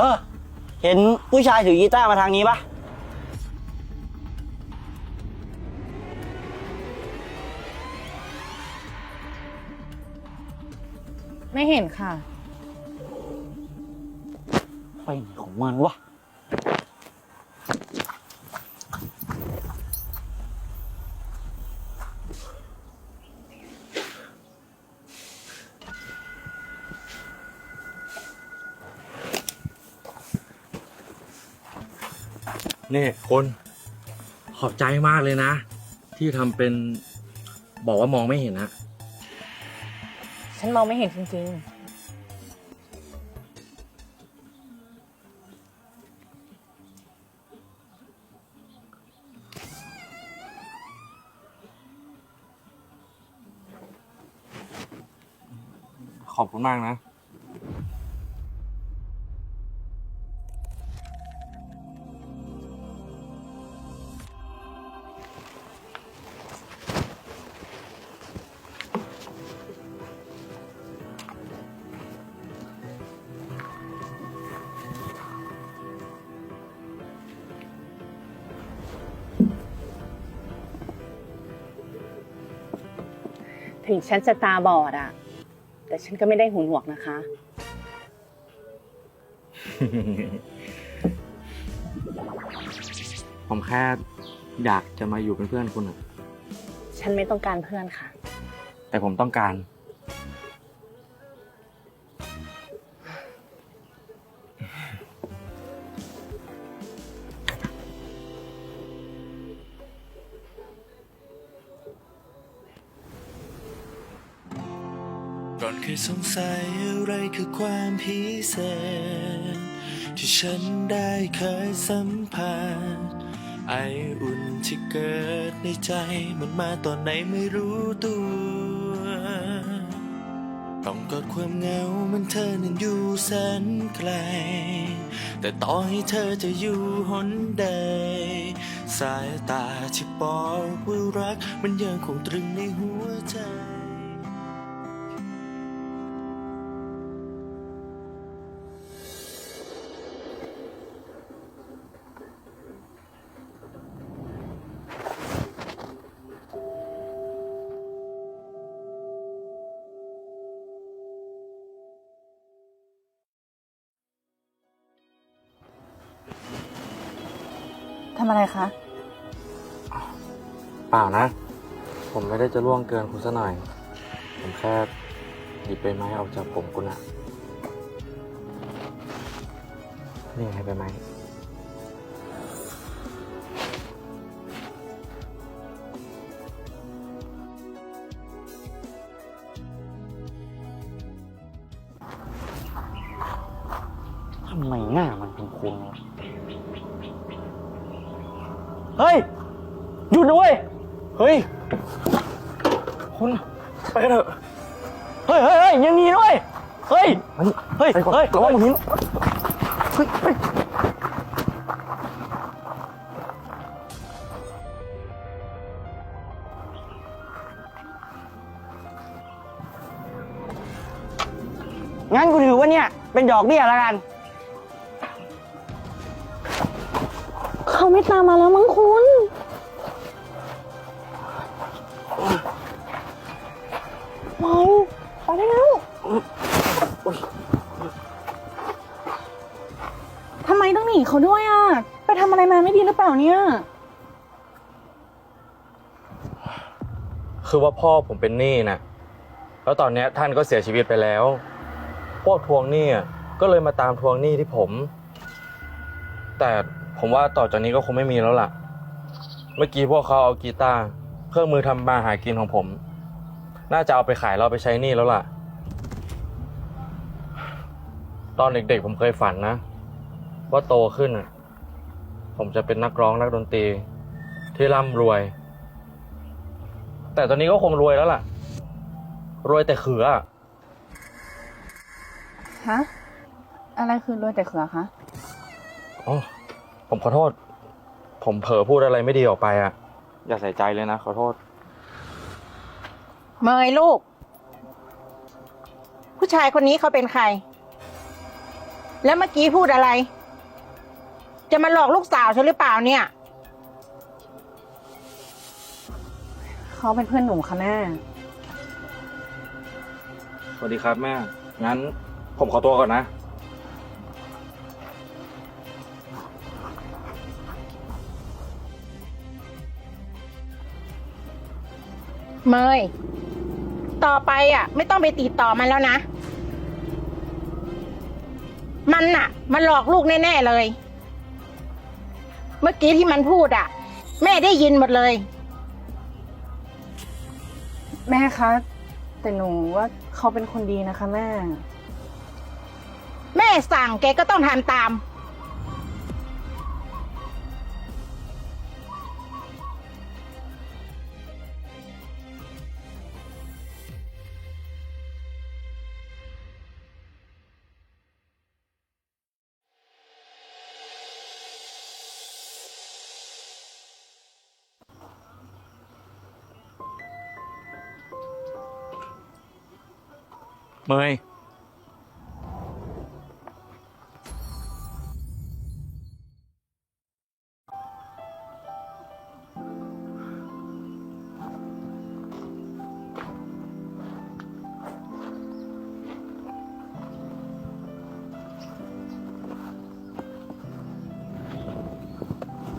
เออเห็นผู้ชายถือกีตาร์มาทางนี้ปะไม่เห็นค่ะไปไหนของมันวะ นี่คนขอบใจมากเลยนะ ที่ทำเป็นบอกว่ามองไม่เห็นนะฉันมองไม่เห็นจริงขอบคุณมากนะ งฉันจะตาบอดอะแต่ฉันก็ไม่ได้หูหนวกนะคะ ผมแค่อยากจะมาอยู่เป็นเพื่อนคุณอะฉันไม่ต้องการเพื่อนค่ะ แต่ผมต้องการ สงสัยอะไรคือความพิเศษ ที่ฉันได้เคยสัมผัสไออุ่นที่เกิดในใจมันมาตอนไหนไม่รู้ตัวต้องกอดความเหงามันเธอนั้นอยู่แสนไกล แต่ต่อให้เธอจะอยู่หนใด สายตาที่บอกว่ารักมันยังคงตรึงในหัวใจ ทำอะไรคะ เปล่านะ ผมไม่ได้จะล่วงเกินคุณซะหน่อย ผมแค่หยิบใบไม้ออกจากผมคุณอะนี่ให้ใบไม้ ทำไมหน้ามันเป็นคุณวะ เฮ้ย หยุดนะเว้ย เฮ้ย คุณ ไปกันเถอะ เฮ้ยเฮ้ยเฮ้ยยังหนีด้วยเฮ้ย มานี่เฮ้ย ไปก่อนเฮ้ยระวังหิน เฮ้ยเฮ้ยงั้นกูถือว่าเนี่ย เป็นดอกเบี้ยแล้วกัน ไม่ตามมาแล้วมั้งคุณไปไปได้แล้วทำไมต้องหนีเขาด้วยอะ ไปทำอะไรมาไม่ดีหรือเปล่าเนี่ย คือว่าพ่อผมเป็นหนี้นะแล้วตอนเนี้ยท่านก็เสียชีวิตไปแล้ว พวกทวงหนี้อะก็เลยมาตามทวงหนี้ที่ผม แต่ ผมว่าต่อจากนี้ก็คงไม่มีแล้วล่ะ เมื่อกี้พวกเขาเอากีตาร์เครื่องมือทำมาหากินของผม น่าจะเอาไปขายเราไปใช้หนี้แล้วล่ะ ตอนเด็กๆผมเคยฝันนะ ว่าโตขึ้นอะผมจะเป็นนักร้องนักดนตรี ที่ร่ำรวย แต่ตอนนี้ก็คงรวยแล้วล่ะ รวยแต่เขืออะฮะ อะไรคือรวยแต่เขือคะ อ๋อ ผมขอโทษ ผมเผลอพูดอะไรไม่ดีออกไปอะอย่าใส่ใจเลยนะ ขอโทษ เมยลูก ผู้ชายคนนี้เขาเป็นใคร แล้วเมื่อกี้พูดอะไร จะมาหลอกลูกสาวฉันหรือเปล่าเนี่ย เขาเป็นเพื่อนหนูค่ะแม่ สวัสดีครับแม่ งั้นผมขอตัวก่อนนะ เมย ต่อไปอะ ไม่ต้องไปติดต่อมันแล้วนะ มันน่ะ มันหลอกลูกแน่ๆเลย เมื่อกี้ที่มันพูดอะ แม่ได้ยินหมดเลย แม่คะ แต่หนูว่าเขาเป็นคนดีนะคะแม่ แม่สั่งแกก็ต้องทำตาม เมย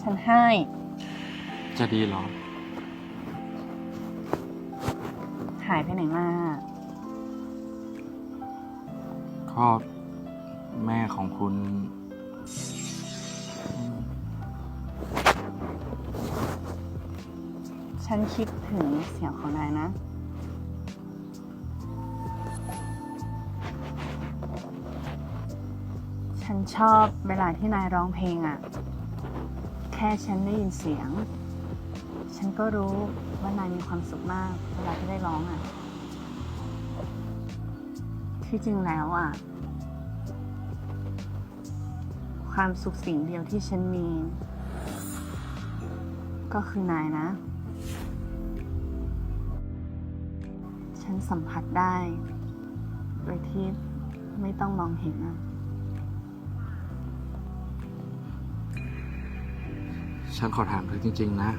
ฉันให้ จะดีเหรอ หายไปไหนมา ก็แม่ของคุณ ฉันคิดถึงเสียงของนายนะ ฉันชอบเวลาที่นายร้องเพลงอะ่ะ แค่ฉันได้ยินเสียง ฉันก็รู้ว่านายมีความสุขมาก เวลาที่ได้ร้องอะ่ะ ที่จริงแล้วอะ ความสุขสิ่งเดียวที่ฉันมี ก็คือนายนะ ฉันสัมผัสได้ โดยที่ไม่ต้องมองเห็นนะฉันขอถามเธอจริง ๆ นะ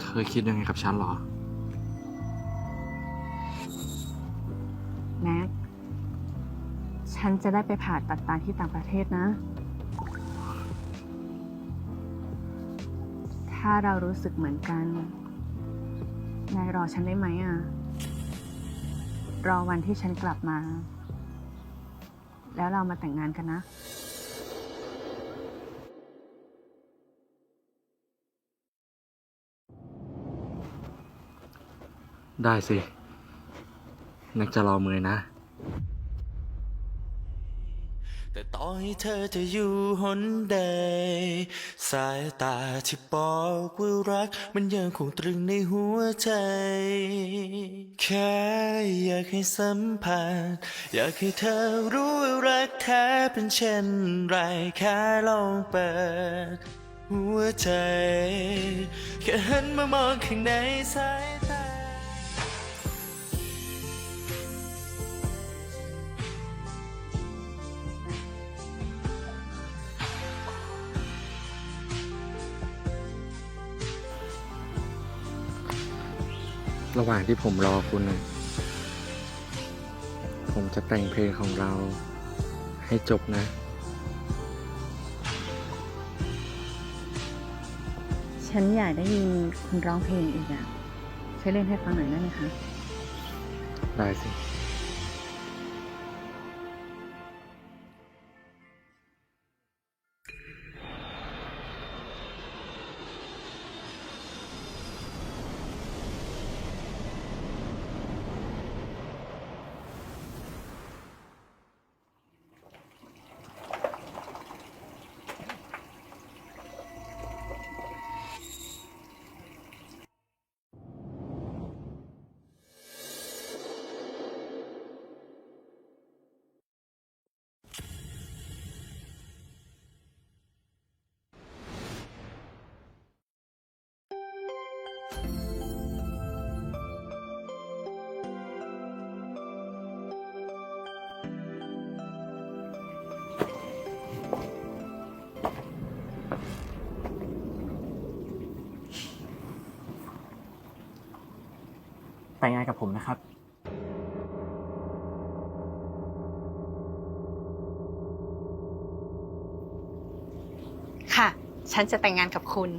เธอคิดยังไงกับฉันหรอ ฉันจะได้ไปผ่าตัดตาที่ต่างประเทศนะ ถ้าเรารู้สึกเหมือนกัน นายรอฉันได้ไหมอะ รอวันที่ฉันกลับมา แล้วเรามาแต่งงานกันนะได้สิ นักจะรอมือนะ แต่ต่อให้เธอจะอยู่หนใด สายตาที่บอกว่ารัก มันยังคงตรึงในหัวใจ แค่อยากให้สัมผัส อยากให้เธอรู้ว่ารักแท้เป็นเช่นไรแค่ลองเปิด หัวใจ แค่หันมามองข้างในสาย ระหว่างที่ผมรอคุณน่ะผมจะแต่งเพลงของเราให้จบนะ ฉันอยากได้ยินคุณร้องเพลงอีกอะช่วยเล่นให้ฟังหน่อยได้ไหมคะ ได้สิ แต่งงานกับผมนะครับ ค่ะ ฉันจะแต่งงานกับคุณ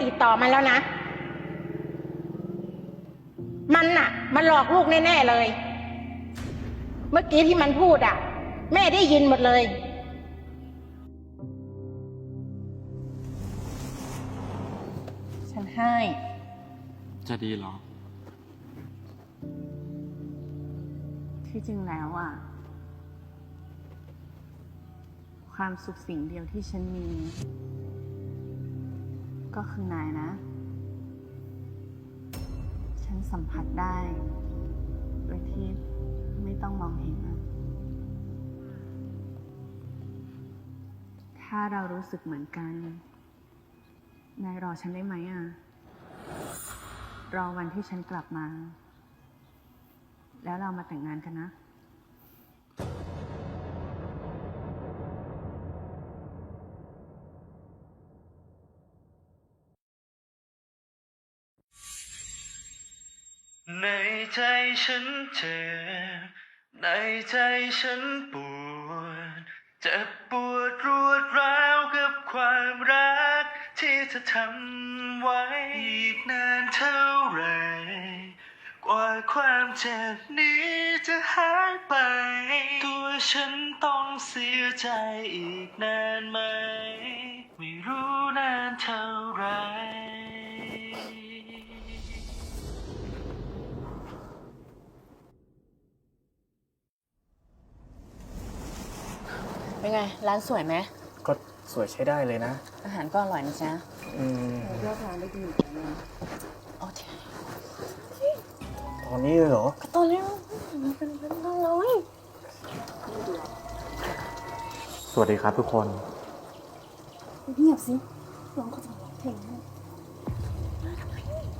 ต้องไปติดต่อมันแล้วนะ มันน่ะ มันหลอกลูกแน่ ๆ เลย เมื่อกี้ที่มันพูดอะ แม่ได้ยินหมดเลยฉันให้ จะดีเหรอ ที่จริงแล้วอะ ความสุขสิ่งเดียวที่ฉันมี ก็คือนายนะ ฉันสัมผัสได้ โดยที่ไม่ต้องมองเห็นนะถ้าเรารู้สึกเหมือนกัน นายรอฉันได้ไหมอะ รอวันที่ฉันกลับมา แล้วเรามาแต่งงานกันนะ ใจฉันเจ็บ ในใจฉันปวด เจ็บปวดรวดร้าวกับความรัก ที่เธอทำไว้อีกนานเท่าไหรกว่าความเจ็บนี้จะหายไป ตัวฉันต้องเสียใจอีกนานไหม ไม่รู้นานเท่าไหร เป็นไง ร้านสวยไหมก็สวยใช้ได้เลยนะ อาหารก็อร่อยนะจ๊ะอืมเลือกร้านได้ดีโอเคตอนนี้เลยเหรอตอนนี้มันเป็นเป็นร้อยสวัสดีครับทุกคน เงียบสิร้องก็จะร้องเพลง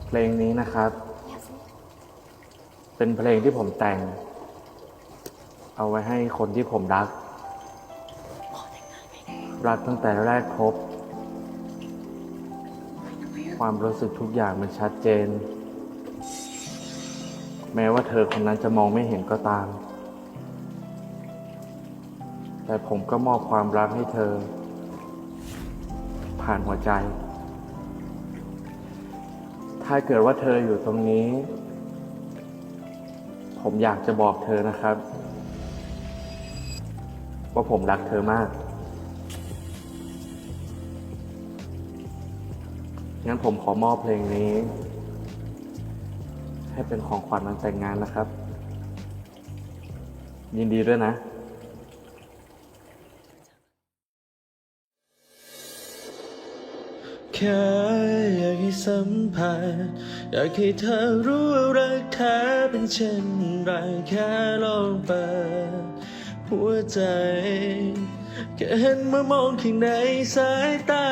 เพลงนี้นะครับเป็นเพลงที่ผมแต่ง เอาไว้ให้คนที่ผมรัก รักตั้งแต่แรกพบ ความรู้สึกทุกอย่างมันชัดเจน แม้ว่าเธอคนนั้นจะมองไม่เห็นก็ตาม แต่ผมก็มอบความรักให้เธอ ผ่านหัวใจ ถ้าเกิดว่าเธออยู่ตรงนี้ ผมอยากจะบอกเธอนะครับ ว่าผมรักเธอมาก งั้นผมขอมอบเพลงนี้ ให้เป็นของขวัญวันแต่งงานนะครับ ยินดีด้วยนะแค่อยากให้สัมผัสอยากให้เธอรู้ว่ารักแท้เป็นเช่นไรแค่ลองเปิดหัวใจแค่เห็นเมื่อมองข้างในสายตา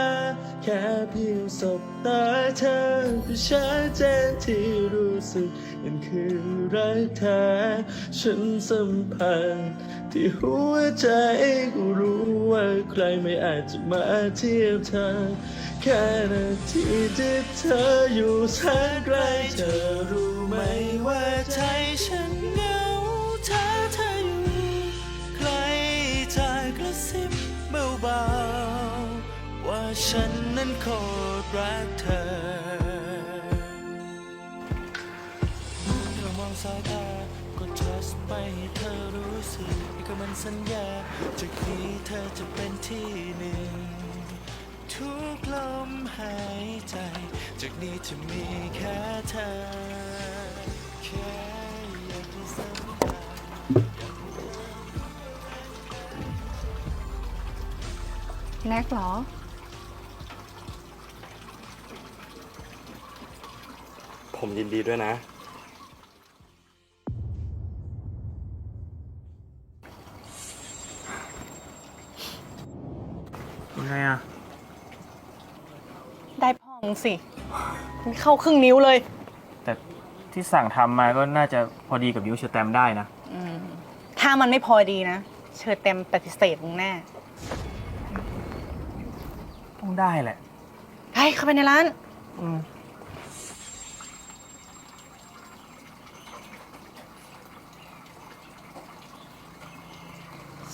แค่เพียงสบตาเธอก็ชัดเจนที่รู้สึกนั่นคือรักแท้ฉันสัมผัสที่หัวใจก็รู้ว่าใครไม่อาจจะมาเทียบเธอ แค่นาทีที่เธออยู่แสนไกล นั้นโคตรรักเธอเรามองสายตาก็ trust ไปให้เธอรู้สึกก็มันสัญญาจากนี้เธอจะเป็นที่หนึ่ง ทุกลมหายใจ จากนี้จะมีแค่เธอ แค่อยากจะสัมผัสแน็กเหรอ ผมยินดีด้วยนะ ยังไงอะ ได้พ่อมึงสิมันเข้าครึ่งนิ้วเลย แต่ที่สั่งทำมาก็น่าจะพอดีกับนิ้วเชอร์แตมได้นะถ้ามันไม่พอดีนะ เชิญเต็มปฏิเสธมึงแน่ต้องได้แหละ ไปเข้าไปในร้าน อืม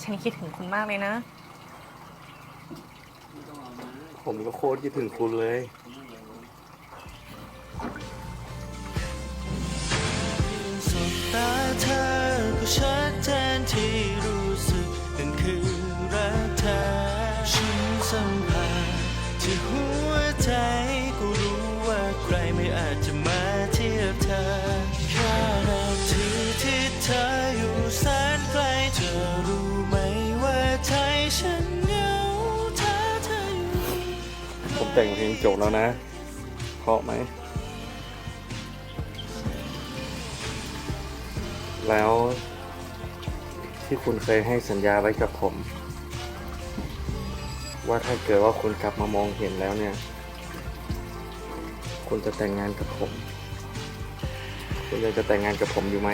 ฉันคิดถึงคุณมากเลยนะ ผมก็โคตรคิดถึงคุณเลย สบตาเธอก็ชัดเจนที่รู้ แต่งเพลงจบแล้วนะเพราะไหม แล้วที่คุณเคยให้สัญญาไว้กับผม ว่าถ้าเกิดว่าคุณกลับมามองเห็นแล้วเนี่ย คุณจะแต่งงานกับผม คุณยังจะแต่งงานกับผมอยู่ไหม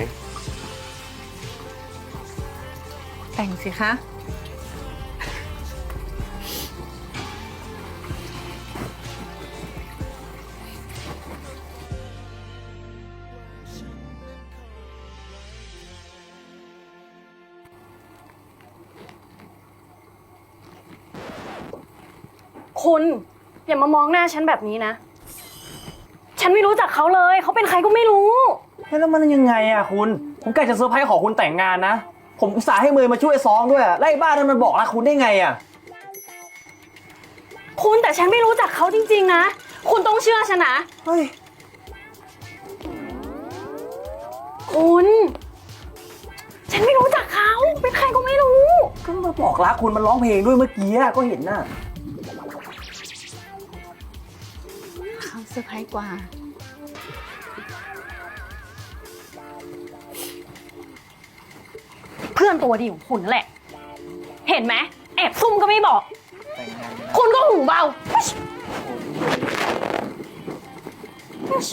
แต่งสิคะ คุณอย่ามามองหน้าฉันแบบนี้นะ ฉันไม่รู้จักเขาเลย เขาเป็นใครก็ไม่รู้แล้วมันยังไงอะคุณ ผมกะจะเซอร์ไพรส์ขอคุณแต่งงานนะ ผมอุตส่าห์ให้เมยมาช่วยซ้องด้วยอะไล่บ้านนั้นมันบอกรักคุณได้ไงอะคุณแต่ฉันไม่รู้จักเขาจริง ๆ นะ คุณต้องเชื่อฉันนะ เฮ้ย คุณ ฉันไม่รู้จักเขา เป็นใครก็ไม่รู้ ก็มาบอกรักคุณมันร้องเพลงด้วยเมื่อกี้อะก็เห็นน่ะ เขาเซอร์ไพรส์กว่า เพื่อนตัวดีของคุณนั่นแหละ เห็นไหมแอบซุ่มก็ไม่บอก แต่งงานกันนะ คุณก็หูเบาโอ้ย